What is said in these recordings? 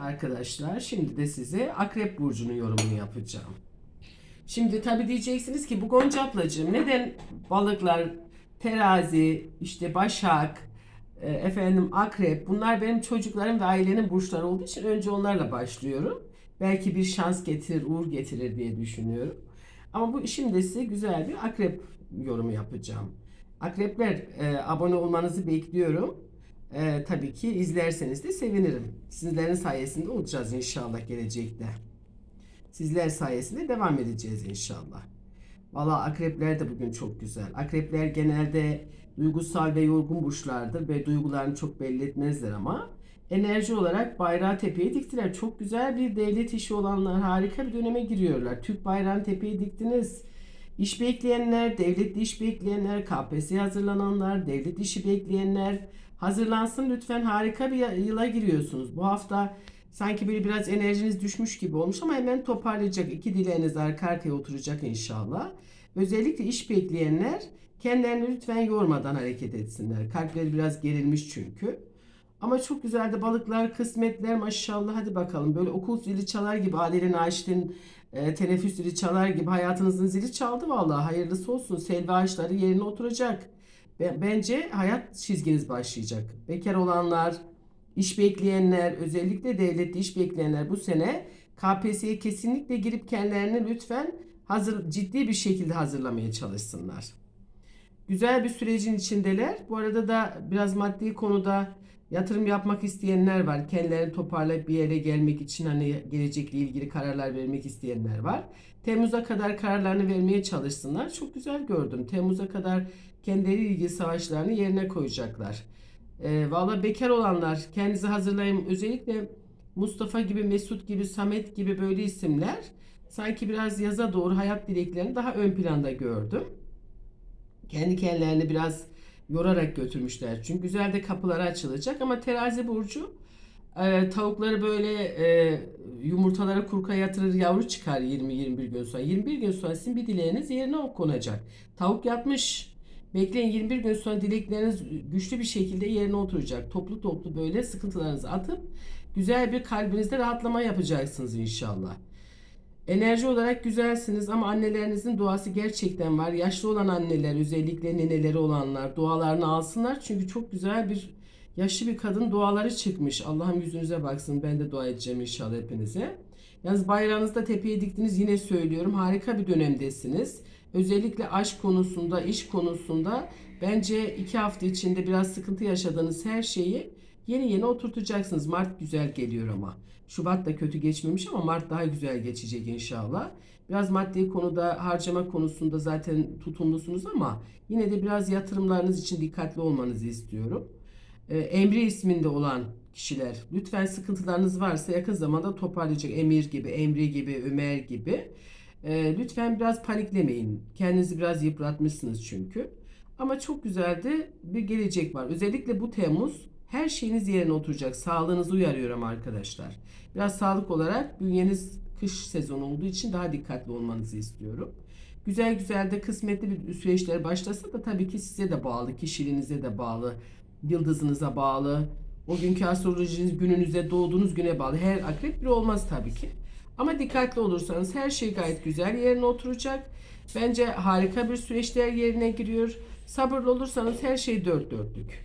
Arkadaşlar şimdi de size Akrep Burcu'nun yorumunu yapacağım. Şimdi tabi diyeceksiniz ki bu Gonca ablacığım neden balıklar, terazi, işte başak, e, efendim akrep bunlar benim çocuklarım ve ailenin burçları olduğu için önce onlarla başlıyorum. Belki bir şans getirir, uğur getirir diye düşünüyorum. Ama bu şimdi size güzel bir akrep yorumu yapacağım. Akrepler e, abone olmanızı bekliyorum. E, tabii ki izlerseniz de sevinirim. Sizlerin sayesinde olacağız inşallah gelecekte. Sizler sayesinde devam edeceğiz inşallah. Valla akrepler de bugün çok güzel. Akrepler genelde duygusal ve yorgun burçlardır ve duygularını çok belli etmezler ama enerji olarak bayrağı tepeye diktiler. Çok güzel bir devlet işi olanlar harika bir döneme giriyorlar. Türk bayrağını tepeye diktiniz. İş bekleyenler, devletli iş bekleyenler, KPSS'ye hazırlananlar, devlet işi bekleyenler hazırlansın lütfen harika bir yıla giriyorsunuz. Bu hafta sanki böyle biraz enerjiniz düşmüş gibi olmuş ama hemen toparlayacak. İki dileğiniz arka arkaya oturacak inşallah. Özellikle iş bekleyenler kendilerini lütfen yormadan hareket etsinler. Kalpleri biraz gerilmiş çünkü. Ama çok güzel de balıklar, kısmetler maşallah hadi bakalım. Böyle okul zili çalar gibi Adile Naşit'in e, teneffüs zili çalar gibi hayatınızın zili çaldı vallahi. Hayırlısı olsun. Selvi ağaçları yerine oturacak. Be- Bence hayat çizginiz başlayacak. Bekar olanlar, iş bekleyenler, özellikle devletli iş bekleyenler bu sene KPSS'ye kesinlikle girip kendilerini lütfen hazır ciddi bir şekilde hazırlamaya çalışsınlar. Güzel bir sürecin içindeler. Bu arada da biraz maddi konuda yatırım yapmak isteyenler var. Kendilerini toparlayıp bir yere gelmek için hani gelecekle ilgili kararlar vermek isteyenler var. Temmuz'a kadar kararlarını vermeye çalışsınlar. Çok güzel gördüm. Temmuz'a kadar kendileri ilgili savaşlarını yerine koyacaklar. E, Valla bekar olanlar kendinizi hazırlayın. Özellikle Mustafa gibi, Mesut gibi, Samet gibi böyle isimler sanki biraz yaza doğru hayat dileklerini daha ön planda gördüm. Kendi kendilerini biraz yorarak götürmüşler. Çünkü güzel de kapıları açılacak ama terazi burcu e, tavukları böyle e, yumurtaları kurka yatırır yavru çıkar 20-21 gün sonra. 21 gün sonra sizin bir dileğiniz yerine konacak. Tavuk yatmış. Bekleyin 21 gün sonra dilekleriniz güçlü bir şekilde yerine oturacak. Toplu toplu böyle sıkıntılarınızı atıp güzel bir kalbinizde rahatlama yapacaksınız inşallah. Enerji olarak güzelsiniz ama annelerinizin duası gerçekten var. Yaşlı olan anneler, özellikle neneleri olanlar dualarını alsınlar. Çünkü çok güzel bir yaşlı bir kadın duaları çıkmış. Allah'ım yüzünüze baksın. Ben de dua edeceğim inşallah hepinize. Yalnız bayrağınızda tepeye diktiniz yine söylüyorum. Harika bir dönemdesiniz. Özellikle aşk konusunda, iş konusunda bence iki hafta içinde biraz sıkıntı yaşadığınız her şeyi yeni yeni oturtacaksınız. Mart güzel geliyor ama. Şubat da kötü geçmemiş ama Mart daha güzel geçecek inşallah. Biraz maddi konuda harcama konusunda zaten tutumlusunuz ama yine de biraz yatırımlarınız için dikkatli olmanızı istiyorum. Ee, Emre isminde olan kişiler lütfen sıkıntılarınız varsa yakın zamanda toparlayacak Emir gibi, Emre gibi, Ömer gibi. Ee, lütfen biraz paniklemeyin. Kendinizi biraz yıpratmışsınız çünkü. Ama çok güzel de bir gelecek var. Özellikle bu Temmuz her şeyiniz yerine oturacak. Sağlığınızı uyarıyorum arkadaşlar. Biraz sağlık olarak bünyeniz kış sezonu olduğu için daha dikkatli olmanızı istiyorum. Güzel güzel de kısmetli bir süreçler başlasa da tabii ki size de bağlı, kişiliğinize de bağlı, yıldızınıza bağlı, o günkü astrolojiniz gününüze, doğduğunuz güne bağlı. Her akrep bir olmaz tabii ki. Ama dikkatli olursanız her şey gayet güzel yerine oturacak. Bence harika bir süreçler yerine giriyor. Sabırlı olursanız her şey dört dörtlük.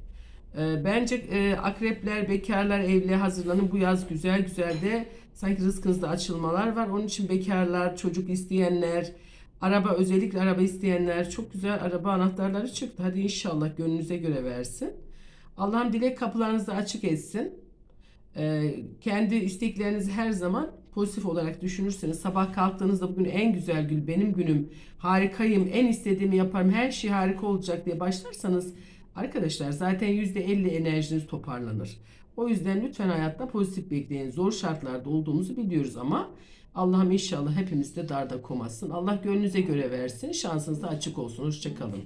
Ee, Bence e, akrepler, bekarlar, evli hazırlanın. Bu yaz güzel güzel de sanki rızkınızda açılmalar var. Onun için bekarlar, çocuk isteyenler, araba özellikle araba isteyenler çok güzel araba anahtarları çıktı. Hadi inşallah gönlünüze göre versin. Allah'ım dilek kapılarınızı açık etsin. Ee, kendi isteklerinizi her zaman pozitif olarak düşünürseniz sabah kalktığınızda bugün en güzel gün benim günüm harikayım en istediğimi yaparım her şey harika olacak diye başlarsanız arkadaşlar zaten %50 enerjiniz toparlanır. O yüzden lütfen hayatta pozitif bekleyin. Zor şartlarda olduğumuzu biliyoruz ama Allah'ım inşallah hepimiz de darda komasın. Allah gönlünüze göre versin. Şansınız da açık olsun. Hoşçakalın.